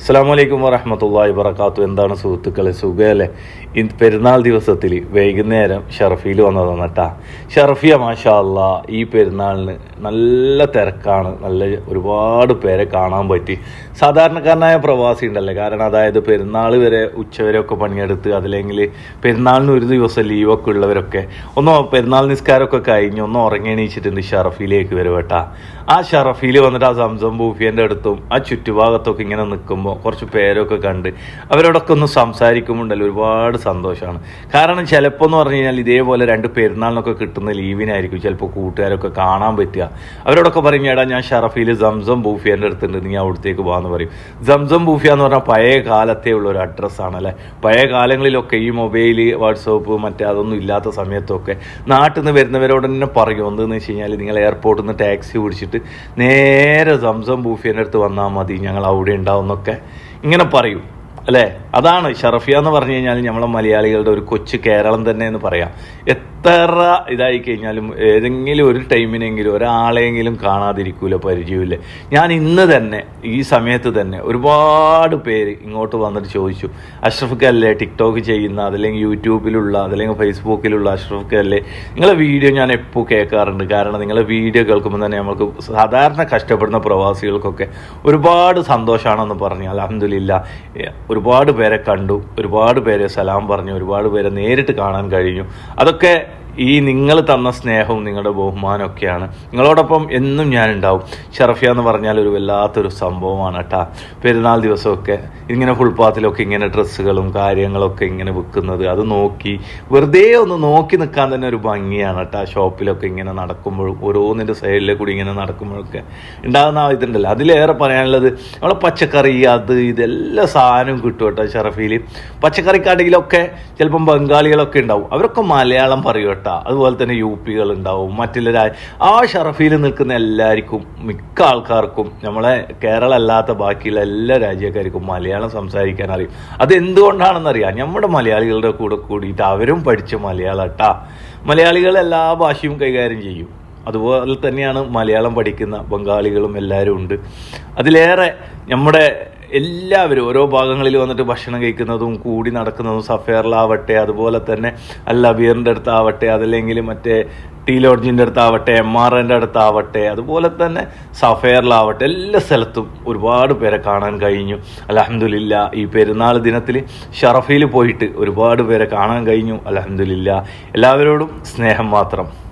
അസ്സാമലൈക്കും വറഹമത്തല്ലാ വറക്കാത്തു എന്താണ് സുഹൃത്തുക്കളെ? സുഖമല്ലേ ഈ പെരുന്നാൾ ദിവസത്തിൽ വൈകുന്നേരം ഷർഫിയിൽ വന്നതാണ് കേട്ടാ ഷർഫിയ മാഷാ ഈ പെരുന്നാളിന് നല്ല തിരക്കാണ്. നല്ല ഒരുപാട് പേരെ കാണാൻ പറ്റി. സാധാരണക്കാരനായ പ്രവാസി ഉണ്ടല്ലേ? കാരണം അതായത് പെരുന്നാൾ വരെ ഉച്ചവരെയൊക്കെ പണിയെടുത്ത് അതില്ലെങ്കിൽ പെരുന്നാളിന് ഒരു ദിവസം ലീവൊക്കെ ഉള്ളവരൊക്കെ ഒന്ന് പെരുന്നാൾ നിസ്കാരമൊക്കെ കഴിഞ്ഞ് ഒന്ന് ഉറങ്ങിയണീച്ചിട്ടുണ്ട് ഷറഫിയിലേക്ക് വരും ആ ഷറഫിയിൽ വന്നിട്ട് ആ സംസം ബൂഫിയന്റെ അടുത്തും ആ ചുറ്റുഭാഗത്തൊക്കെ ഇങ്ങനെ നിൽക്കുമ്പോൾ കുറച്ച് പേരൊക്കെ കണ്ട് അവരോടൊക്കെ ഒന്ന് സംസാരിക്കുമ്പോണ്ടല്ലോ ഒരുപാട് സന്തോഷമാണ്. കാരണം ചിലപ്പോൾ എന്ന് പറഞ്ഞു കഴിഞ്ഞാൽ ഇതേപോലെ രണ്ട് പെരുന്നാളിനൊക്കെ കിട്ടുന്ന ലീവിനായിരിക്കും ചിലപ്പോൾ കൂട്ടുകാരൊക്കെ കാണാൻ പറ്റുക. അവരോടൊക്കെ പറയും ഏടാ ഞാൻ ഷറഫിയിൽ സംസം ബൂഫിയന്റെ അടുത്തുണ്ട് നീ അവിടത്തേക്ക് പോകാന്ന് പറയും. സംസം ബൂഫിയ എന്ന് പറഞ്ഞാൽ പഴയ കാലത്തേ ഉള്ള ഒരു അഡ്രസ്സാണ് അല്ലേ? പഴയ കാലങ്ങളിലൊക്കെ ഈ മൊബൈൽ വാട്സപ്പ് മറ്റേ അതൊന്നും ഇല്ലാത്ത സമയത്തൊക്കെ നാട്ടിൽ നിന്ന് വരുന്നവരോട് തന്നെ പറയും എന്തെന്ന് വെച്ച് കഴിഞ്ഞാൽ നിങ്ങൾ എയർപോർട്ടിൽ നിന്ന് ടാക്സി പിടിച്ചിട്ട് നേരെ സംസം ബൂഫിയന്റെ അടുത്ത് വന്നാൽ മതി ഞങ്ങൾ അവിടെ ഉണ്ടാവും എന്നൊക്കെ. ഇങ്ങനെ പറയും അല്ലേ? അതാണ് ഷറഫിയ എന്ന് പറഞ്ഞു കഴിഞ്ഞാൽ നമ്മളെ മലയാളികളുടെ ഒരു കൊച്ചു കേരളം തന്നെ എന്ന് പറയാം. എത്ര ഇതായി കഴിഞ്ഞാലും ഏതെങ്കിലും ഒരു ടൈമിനെങ്കിലും ഒരാളെങ്കിലും കാണാതിരിക്കൂല പരിചയമില്ല. ഞാൻ ഇന്ന് തന്നെ ഈ സമയത്ത് തന്നെ ഒരുപാട് പേര് ഇങ്ങോട്ട് വന്നിട്ട് ചോദിച്ചു. അഷ്റഫ് അല്ലേ ടിക്ടോക്ക് ചെയ്യുന്ന അതല്ലെങ്കിൽ യൂട്യൂബിലുള്ള അതല്ലെങ്കിൽ ഫേസ്ബുക്കിലുള്ള അഷ്റഫ് അല്ലേ? നിങ്ങളെ വീഡിയോ ഞാൻ എപ്പോൾ കേൾക്കാറുണ്ട്? കാരണം നിങ്ങളെ വീഡിയോ കേൾക്കുമ്പോൾ തന്നെ നമുക്ക് സാധാരണ കഷ്ടപ്പെടുന്ന പ്രവാസികൾക്കൊക്കെ ഒരുപാട് സന്തോഷമാണെന്ന് പറഞ്ഞു. അലഹമില്ല ഒരുപാട് പേരെ കണ്ടു ഒരുപാട് പേരെ സലാം പറഞ്ഞു ഒരുപാട് പേരെ നേരിട്ട് കാണാൻ കഴിഞ്ഞു. അതൊക്കെ ഈ നിങ്ങൾ തന്ന സ്നേഹവും നിങ്ങളുടെ ബഹുമാനമൊക്കെയാണ്. നിങ്ങളോടൊപ്പം എന്നും ഞാൻ ഉണ്ടാവും ഷറഫിയ എന്ന് പറഞ്ഞാൽ ഒരു വല്ലാത്തൊരു സംഭവമാണ് കേട്ടാ. പെരുന്നാൾ ദിവസമൊക്കെ ഇങ്ങനെ ഫുൾപാത്തിലൊക്കെ ഇങ്ങനെ ഡ്രസ്സുകളും കാര്യങ്ങളൊക്കെ ഇങ്ങനെ വിൽക്കുന്നത് അത് നോക്കി വെറുതെ ഒന്ന് നോക്കി നിൽക്കാൻ തന്നെ ഒരു ഭംഗിയാണ് കേട്ടാ. ഷോപ്പിലൊക്കെ ഇങ്ങനെ നടക്കുമ്പോഴും ഓരോന്നിന്റെ സൈഡിലെ കൂടി ഇങ്ങനെ നടക്കുമ്പോഴൊക്കെ ഉണ്ടാകുന്ന ഇതുണ്ടല്ലോ. അതിലേറെ പറയാനുള്ളത് നമ്മളെ പച്ചക്കറി അത് ഇതെല്ലാ സാധനവും കിട്ടും കേട്ടോ ഷറഫിയിൽ പച്ചക്കറിക്കാണെങ്കിലൊക്കെ ചിലപ്പം ബംഗാളികളൊക്കെ ഉണ്ടാവും. അവരൊക്കെ മലയാളം പറയും കേട്ടോ. അതുപോലെ തന്നെ യു പികൾ ഉണ്ടാവും മറ്റുള്ള ആ ഷറഫിയിൽ നിൽക്കുന്ന എല്ലാവർക്കും മിക്ക ആൾക്കാർക്കും നമ്മളെ കേരള അല്ലാത്ത ബാക്കിയുള്ള എല്ലാ രാജ്യക്കാർക്കും മലയാളം സംസാരിക്കാൻ അറിയും. അത് എന്തുകൊണ്ടാണെന്നറിയാം നമ്മുടെ മലയാളികളുടെ കൂടെ കൂടിയിട്ട് അവരും പഠിച്ച മലയാളം കേട്ടാ മലയാളികൾ എല്ലാ ഭാഷയും കൈകാര്യം ചെയ്യും. അതുപോലെ തന്നെയാണ് മലയാളം പഠിക്കുന്ന ബംഗാളികളും എല്ലാവരും ഉണ്ട്. അതിലേറെ നമ്മുടെ എല്ലാവരും ഓരോ ഭാഗങ്ങളിൽ വന്നിട്ട് ഭക്ഷണം കഴിക്കുന്നതും കൂടി നടക്കുന്നതും സഫേറിലാവട്ടെ അതുപോലെ തന്നെ അൽ അബീറിന്റെ അടുത്താവട്ടെ അതല്ലെങ്കിൽ മറ്റേ ടീ ലോഡ്ജിന്റെ അടുത്താവട്ടെ എം ആർ എന്റെ അടുത്താവട്ടെ അതുപോലെ തന്നെ സഫേറിലാവട്ടെ എല്ലാ സ്ഥലത്തും ഒരുപാട് പേരെ കാണാൻ കഴിഞ്ഞു. അലഹമില്ല ഈ പെരുന്നാൾ ദിനത്തിൽ ഷറഫയിൽ പോയിട്ട് ഒരുപാട് പേരെ കാണാൻ കഴിഞ്ഞു. അലഹമില്ല എല്ലാവരോടും സ്നേഹം മാത്രം.